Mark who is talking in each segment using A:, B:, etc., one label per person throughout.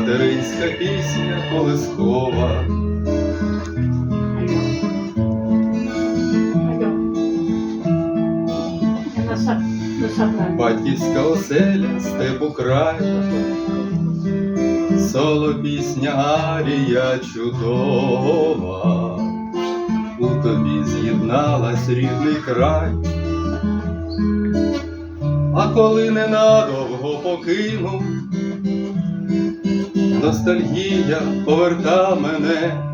A: Материнська пісня колискова. Батьківська оселя, степу край, соло пісня арія чудова, у тобі з'єдналась рідний край, а коли ненадовго покинув, ностальгія поверта мене.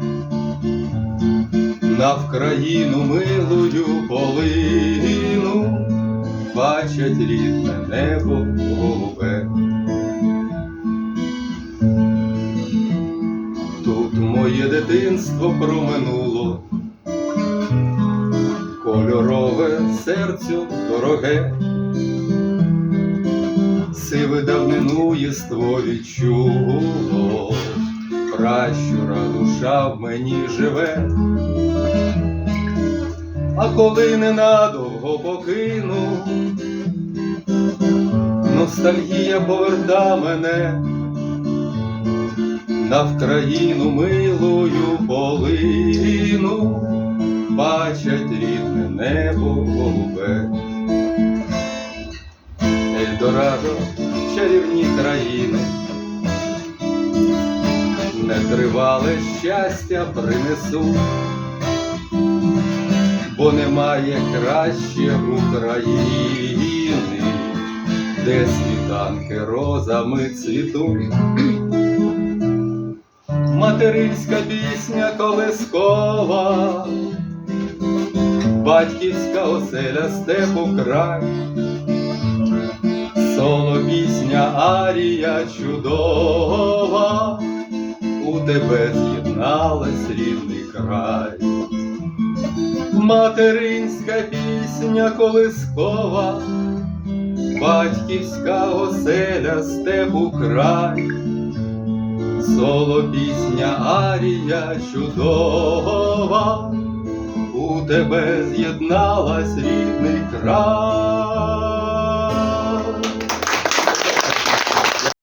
A: На Вкраїну милую полину бачать рідне небо голубе. Тут моє дитинство проминуло, кольорове серцю дороге, сиве давнину єство відчуло, пращура душа в мені живе. А коли ненадовго покину, ностальгія поверта мене на Вкраїну милую полину, бачать рідне небо голубе. Ельдорадо, чарівні країни, нетривале щастя принесу бо немає краще України, де світанки розами цвітуть. Материнська пісня колискова, батьківська оселя степу край, соло пісня арія чудова, у тебе з'єдналась рідний край. Материнська пісня колискова, батьківська оселя степу край, соло пісня арія чудова, у тебе з'єдналась рідний край.